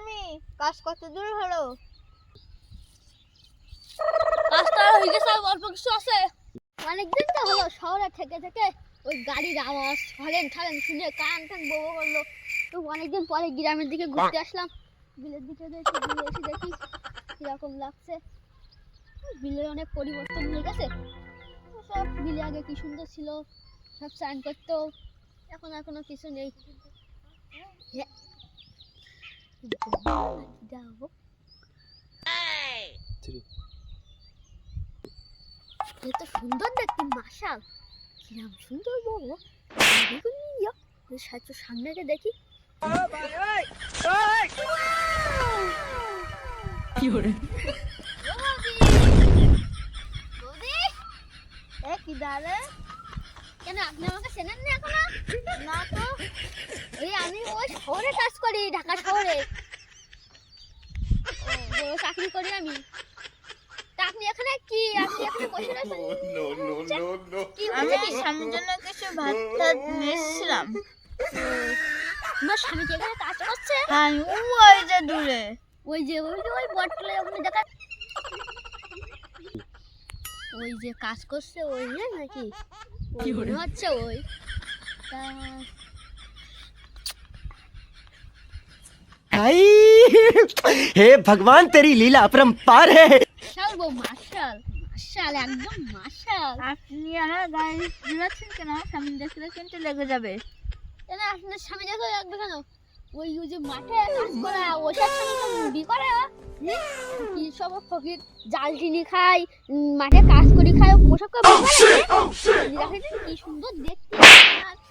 আমি। কাজ কত দূর হলো। কাজটা হয়ে গেছে অল্প কিছু আছে। অনেকদিন তো হলো শহরে থেকে থেকে ওই গাড়ির আওয়াজ হরেন ঠারেন শুনে কান টান ববো করল। তো অনেকদিন পরে গ্রামের দিকে ঘুরতে আসলাম। বিলের দিকে দেখি বিলে এসে দেখি কীরকম লাগছে। বিলের অনেক পরিবর্তন হয়ে গেছে। সব বিলে আগে কি সুন্দর ছিল সব স্নান করতো এখন আর কোনো কিছু নেই। এত সুন্দর দেখতে মাশাল কিরাম সুন্দর বউ দেখুন ইয়া সাথে সামনে গিয়ে দেখি বৌদি এ কি কেন আপনি আমাকে চেনেন না এখনও? না তো। শহরে কাজ করি ঢাকা শহরে। বড় চাকরি করি আমি। তা আপনি এখানে কি? আপনি এখানে বসে রয়েছেন. কি স্বামীর জন্য কিছু ভাত টাত নিয়েছিলাম তোমার স্বামী কি এখানে কাজ করছে। হ্যাঁ ওই যে দূরে। ওই যে ওই যে ওই বটলে ওখানে দেখা ওই যে কাজ করছে ওই নাকি? মনে হচ্ছে ওই। তা आई हे भगवान तेरी लीला अपरंपार है মার্শাল বউ মার্শাল মার্শাল একদম মার্শাল আপনি আমার গাড়ি দিলাচ্ছেন কেন আমার স্বামী দেখলে কিন্তু লেগে যাবে কেন আপনার স্বামী দেখো একবার কেন ওই ওই যে মাঠে কাজ করা ওসব স্বামী তো বি করে হুম? কি সব ফকির জাল টিনি খায় উম, মাঠে কাজ করি খায় ওসব করে বিয়ে করে? দেখেছেন কি সুন্দর দেখতে আর-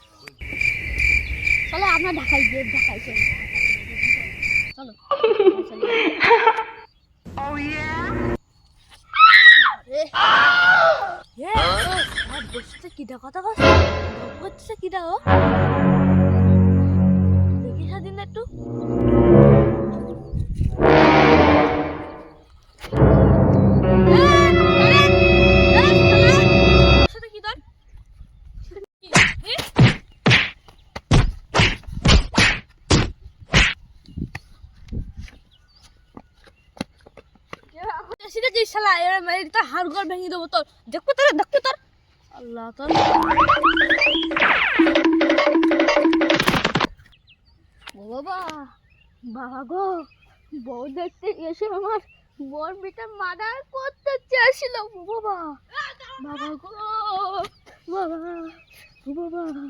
চলো আমরা ঢাকায় গিয়ে ঢাকায় চলো চলো বসতে কিটা কথা কথা হচ্ছে কিটা ও দেখি স্বাধীন একটু সেটা কি শালা এর মেরে তো হাড় গোড় ভেঙে দেবো তোর দেখো তোর তোর আল্লাহ বাবা বাবা গো, বউ দেখতে এসে আমার বর মার্ডার করতে চেয়েছিল বাবা। বাবা গো বাবা বাবা।